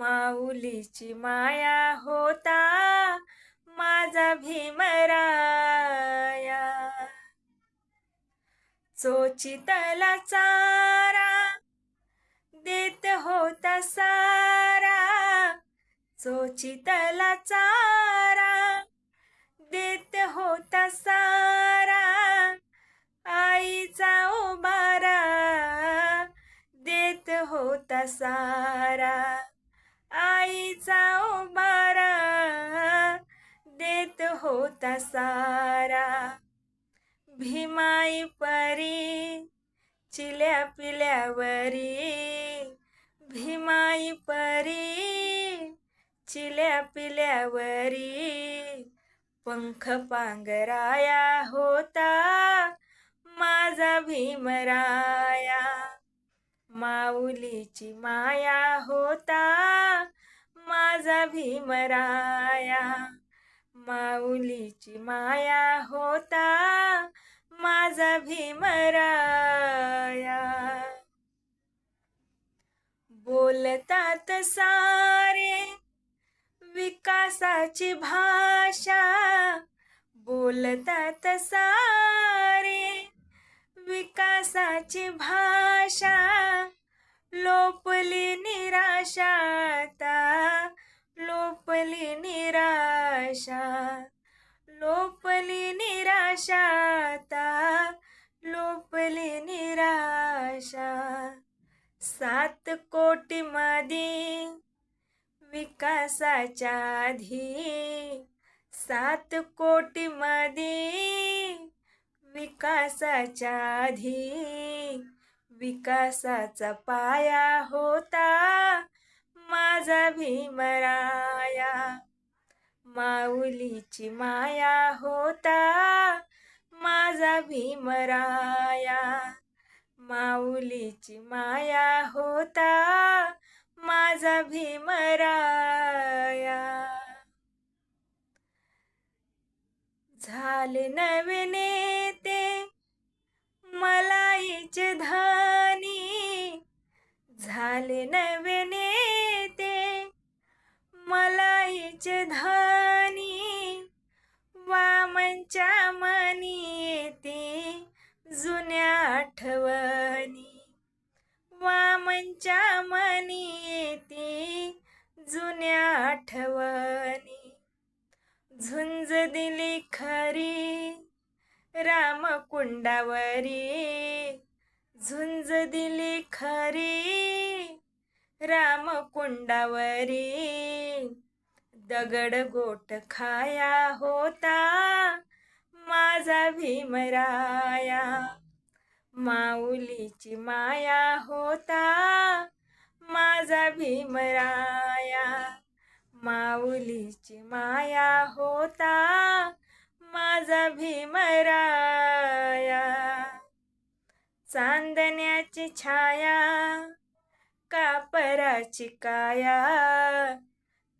माऊलीची माया होता माझा भीमराया. चोचितला चारा देत होता सारा. चोचितला चारा देत होता सारा. आईचा उबारा देत होता सारा. आईचा उबारा देत होता सारा. भीमाई परी चिल्या पिल्यावरी. भीमाई परी चिल्या पिल्यावरी. पंख पांगराया होता माझा भीमराया माऊलीची माया होता माझा भीमराया माऊलीची माया होता माझा भीमराया बोलतात सारे विकासाची भाषा. बोलतात सारे विकासाची भाषा. लोपली निराशाता लोपली निराशा. लोपली निराशाता लोपली निराशा. सात कोटी मध्ये विकासाच्या आधी. सात कोटी मध्ये विकासाच्या आधी. विकासाचा पाया होता. माझा भीमराया माऊलीची माया होता. माझा भीमराया माऊलीची माया होता. माझा भीमराया झाले नवीन ते मलाईचे धा मलाईचे धनी वामनच्या मनी येते जुन्या आठवणी. वामनच्या मनी येते जुन्या आठवणी. झुंज दिली खरी रामकुंडावरी. झुंज दिली खरी रामकुंडावरी. दगड गोट खाया होता माझा भीमराया माऊलीची माया होता माझा भीमराया माऊलीची माया होता माझा भीमराया चांदण्याची छाया कापराची काया.